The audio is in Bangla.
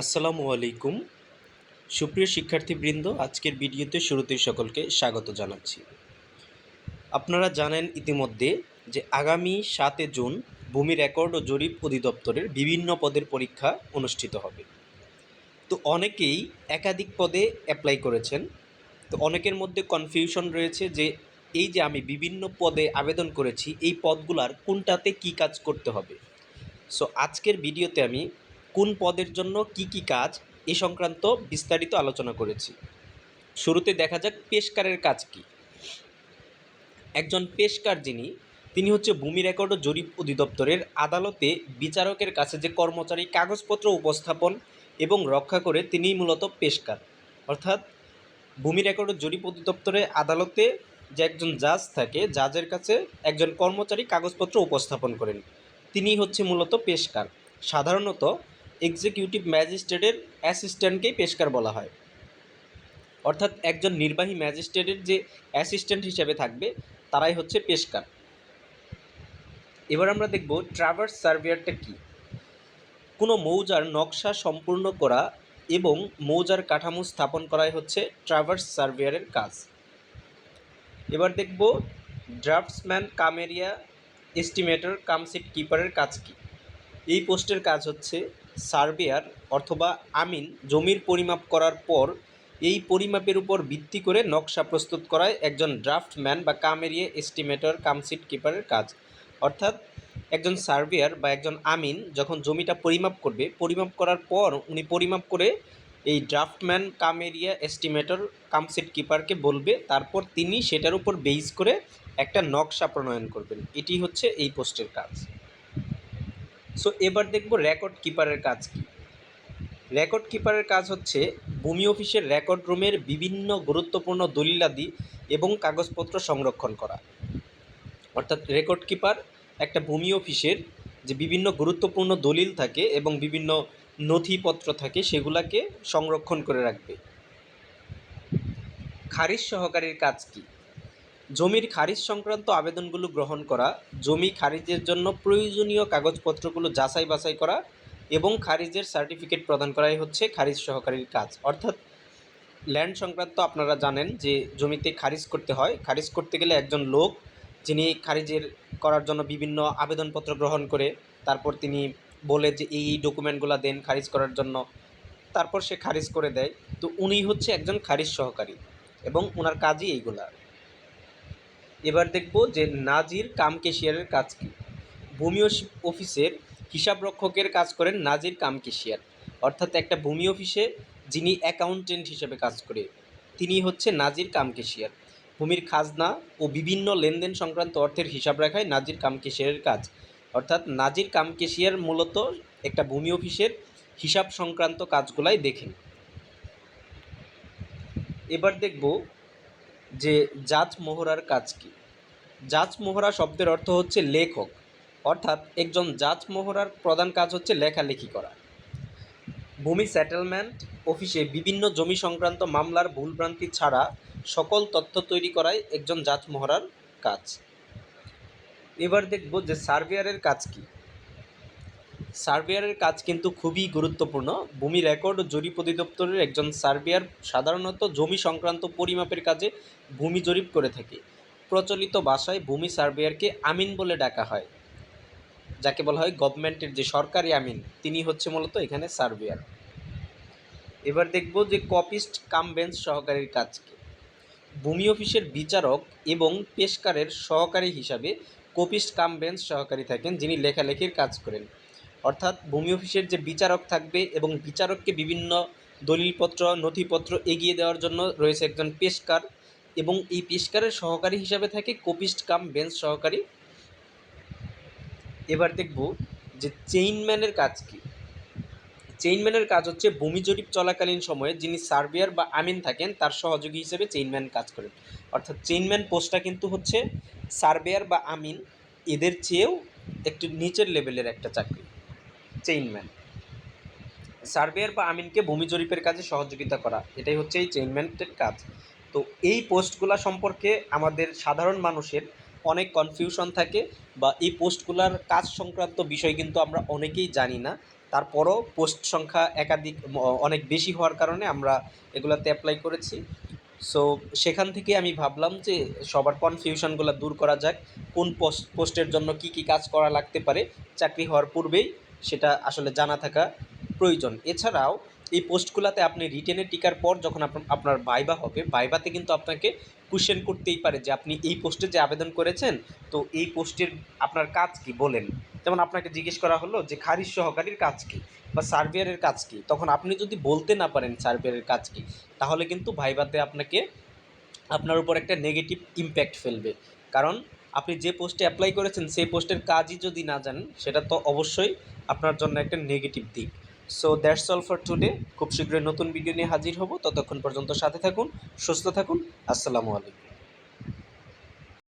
আসসালামু আলাইকুম। সুপ্রিয় শিক্ষার্থীবৃন্দ, আজকের ভিডিওতে শুরুতেই সকলকে স্বাগত জানাচ্ছি। আপনারা জানেন ইতিমধ্যে যে আগামী সাতে জুন ভূমি রেকর্ড ও জরিপ অধিদপ্তরের বিভিন্ন পদের পরীক্ষা অনুষ্ঠিত হবে। তো অনেকেই একাধিক পদে অ্যাপ্লাই করেছেন। তো অনেকের মধ্যে কনফিউশন রয়েছে যে এই যে আমি বিভিন্ন পদে আবেদন করেছি, এই পদগুলার কোনটাতে কি কাজ করতে হবে? সো আজকের ভিডিওতে আমি কোন পদের জন্য কি কি কাজ এ সংক্রান্ত বিস্তারিত আলোচনা করেছি। শুরুতে দেখা যাক পেশকারের কাজ কি। একজন পেশকার যিনি, তিনি হচ্ছে ভূমি রেকর্ড ও জরিপ অধিদপ্তরের আদালতে বিচারকের কাছে যে কর্মচারী কাগজপত্র উপস্থাপন এবং রক্ষা করে তিনিই মূলত পেশকার। অর্থাৎ ভূমি রেকর্ড ও জরিপ অধিদপ্তরে আদালতে যে একজন জাজ থাকে, জাজের কাছে একজন কর্মচারী কাগজপত্র উপস্থাপন করেন। তিনি হচ্ছে মূলত পেশকার। সাধারণত এক্সিকিউটিভ ম্যাজিস্ট্রেটের অ্যাসিস্ট্যান্টকেই পেশকার বলা হয়। অর্থাৎ একজন নির্বাহী ম্যাজিস্ট্রেটের যে অ্যাসিস্ট্যান্ট হিসেবে থাকবে, তারাই হচ্ছে পেশকার। এবার আমরা দেখব ট্রাভার্স সার্ভেয়ারটা কী। কোনো মৌজার নকশা সম্পূর্ণ করা এবং মৌজার কাঠামো স্থাপন করাই হচ্ছে ট্রাভার্স সার্ভেয়ারের কাজ। এবার দেখব ড্রাফটসম্যান কামেরিয়া, এস্টিমেটর, কামসিট কিপারের কাজ কী। এই পোস্টের কাজ হচ্ছে সার্ভেয়ার অথবা আমিন জমির পরিমাপ করার পর এই পরিমাপের উপর ভিত্তি করে নকশা প্রস্তুত করায় একজন ড্রাফটম্যান বা কামেরিয়া এস্টিমেটর, কামসিট কিপারের কাজ। অর্থাৎ একজন সার্ভেয়ার বা একজন আমিন যখন জমিটা পরিমাপ করবে, পরিমাপ করার পর উনি পরিমাপ করে এই ড্রাফটম্যান, কামেরিয়া এস্টিমেটর, কামসিট কিপারকে বলবে, তারপর তিনি সেটার উপর বেস করে একটা নকশা প্রণয়ন করবেন। এটি হচ্ছে এই পোস্টের কাজ। সো এবার দেখব রেকর্ড কিপারের কাজ কি। রেকর্ড কিপারের কাজ হচ্ছে ভূমি অফিসের রেকর্ড রুমের বিভিন্ন গুরুত্বপূর্ণ দলিলাদি এবং কাগজপত্র সংরক্ষণ করা। অর্থাৎ রেকর্ড কিপার একটা ভূমি অফিসের যে বিভিন্ন গুরুত্বপূর্ণ দলিল থাকে এবং বিভিন্ন নথিপত্র থাকে সেগুলাকে সংরক্ষণ করে রাখবে। খারিজ সহকারীর কাজ কী? জমির খারিজ সংক্রান্ত আবেদনগুলো গ্রহণ করা, জমি খারিজের জন্য প্রয়োজনীয় কাগজপত্রগুলো যাচাই বাছাই করা এবং খারিজের সার্টিফিকেট প্রদান করাই হচ্ছে খারিজ সহকারীর কাজ। অর্থাৎ ল্যান্ড সংক্রান্ত আপনারা জানেন যে জমিতে খারিজ করতে হয়। খারিজ করতে গেলে একজন লোক যিনি খারিজের করার জন্য বিভিন্ন আবেদনপত্র গ্রহণ করে, তারপর তিনি বলে যে এই এই ডকুমেন্টগুলো দেন খারিজ করার জন্য, তারপর সে খারিজ করে দেয়। তো উনি হচ্ছে একজন খারিজ সহকারী এবং ওনার কাজই এইগুলা। এবার দেখব যে নাজির কাম কেশিয়ারের কাজ কী। ভূমি অফিসের হিসাবরক্ষকের কাজ করেন নাজির কাম কেশিয়ার অর্থাৎ একটা ভূমি অফিসে যিনি অ্যাকাউন্টেন্ট হিসেবে কাজ করে তিনি হচ্ছে নাজির কাম কেশিয়ার ভূমির খাজনা ও বিভিন্ন লেনদেন সংক্রান্ত অর্থের হিসাব রাখায় নাজির কাম কেশিয়ারের কাজ। অর্থাৎ নাজির কাম কেশিয়ার মূলত একটা ভূমি অফিসের হিসাব সংক্রান্ত কাজগুলাই দেখেন। এবার দেখব যে জাজ মোহরার কাজ কী? জাজ মোহরা শব্দের অর্থ হচ্ছে লেখক। অর্থাৎ একজন জাজ মোহরার প্রধান কাজ হচ্ছে লেখালেখি করা। ভূমি সেটেলমেন্ট, অফিসে বিভিন্ন জমি সংক্রান্ত মামলার ভুলভ্রান্তি ছাড়া সকল তথ্য তৈরি করাই একজন জাজ মোহরার কাজ। এবার দেখব যে সার্ভেয়ারের কাজ কী। সার্ভেয়ারের কাজ কিন্তু খুবই গুরুত্বপূর্ণ। ভূমি রেকর্ড ও জরিপ অধিদপ্তরের একজন সার্ভেয়ার সাধারণত জমি সংক্রান্ত পরিমাপের কাজে ভূমি জরিপ করে থাকে। প্রচলিত ভাষায় ভূমি সার্ভেয়ারকে আমিন বলে ডাকা হয়। যাকে বলা হয় গভর্নমেন্টের যে সরকারি আমিন, তিনি হচ্ছে মূলত এখানে সার্ভেয়ার এবার দেখব যে কপিস্ট কাম বেঞ্চ সহকারীর কাজ কি। ভূমি অফিসের বিচারক এবং পেশকারের সহকারী হিসাবে কপিস্ট কাম বেঞ্চ সহকারী থাকেন, যিনি লেখালেখির কাজ করেন। অর্থাৎ ভূমি অফিসের যে বিচারক থাকবে এবং বিচারককে বিভিন্ন দলিলপত্র, নথিপত্র এগিয়ে দেওয়ার জন্য রয়েছে একজন পেশকার এবং এই পেশকারের সহকারী হিসাবে থাকে কপিস্ট কাম বেঞ্চ সহকারী। এবার দেখব যে চেইনম্যানের কাজ কি। চেইনম্যানের কাজ হচ্ছে ভূমি জরিপ চলাকালীন সময়ে যিনি সার্ভেয়ার বা আমিন থাকেন, তার সহযোগী হিসেবে চেইনম্যান কাজ করেন। অর্থাৎ চেইনম্যান পোস্টটা কিন্তু হচ্ছে সার্ভেয়ার বা আমিন, এদের চেয়েও একটু নিচের লেভেলের একটা চাকরি। চেইনম্যান সার্ভেয়ার বা আমিনকে ভূমি জরিপের কাজে সহযোগিতা করা, এটাই হচ্ছে এই চেইনম্যানের কাজ। তো এই পোস্টগুলা সম্পর্কে আমাদের সাধারণ মানুষের অনেক কনফিউশন থাকে বা এই পোস্টগুলার কাজ সংক্রান্ত বিষয় কিন্তু আমরা অনেকেই জানি না। তারপরও পোস্ট সংখ্যা একাধিক অনেক বেশি হওয়ার কারণে আমরা এগুলাতে অ্যাপ্লাই করেছি। সো সেখান থেকে আমি ভাবলাম যে সবার কনফিউশনগুলো দূর করা যাক, কোন পোস্ট, পোস্টের জন্য কি কি কাজ করা লাগতে পারে। চাকরি হওয়ার পূর্বেই সেটা আসলে জানা থাকা প্রয়োজন। এছাড়াও এই পোস্টগুলোতে আপনি রিটেনে টিকার পর যখন আপনার বাইবা হবে বাইবাতে কিন্তু আপনাকে কোশ্চেন করতেই পারে যে আপনি এই পোস্টে যে আবেদন করেছেন, তো এই পোস্টের আপনার কাজ কি বলেন? যেমন আপনাকে জিজ্ঞেস করা হলো যে খারিজ সহকারীর কাজ কি বা সার্ভেয়ারের কাজ কি? তখন আপনি যদি বলতে না পারেন সার্ভেয়ারের কাজ কি, তাহলে কিন্তু ভাইবাতে আপনাকে আপনার উপর একটা নেগেটিভ ইম্প্যাক্ট ফেলবে। কারণ আপনি যে পোস্টে অ্যাপ্লাই করেছেন, সেই পোস্টের কাজই যদি না জানেন, সেটা তো অবশ্যই আপনার জন্য একটা নেগেটিভ দিক। So that's all for today খুব শীঘ্রই নতুন ভিডিও নিয়ে হাজির হব। ততক্ষণ পর্যন্ত সাথে থাকুন, সুস্থ থাকুন। আসসালামু আলাইকুম।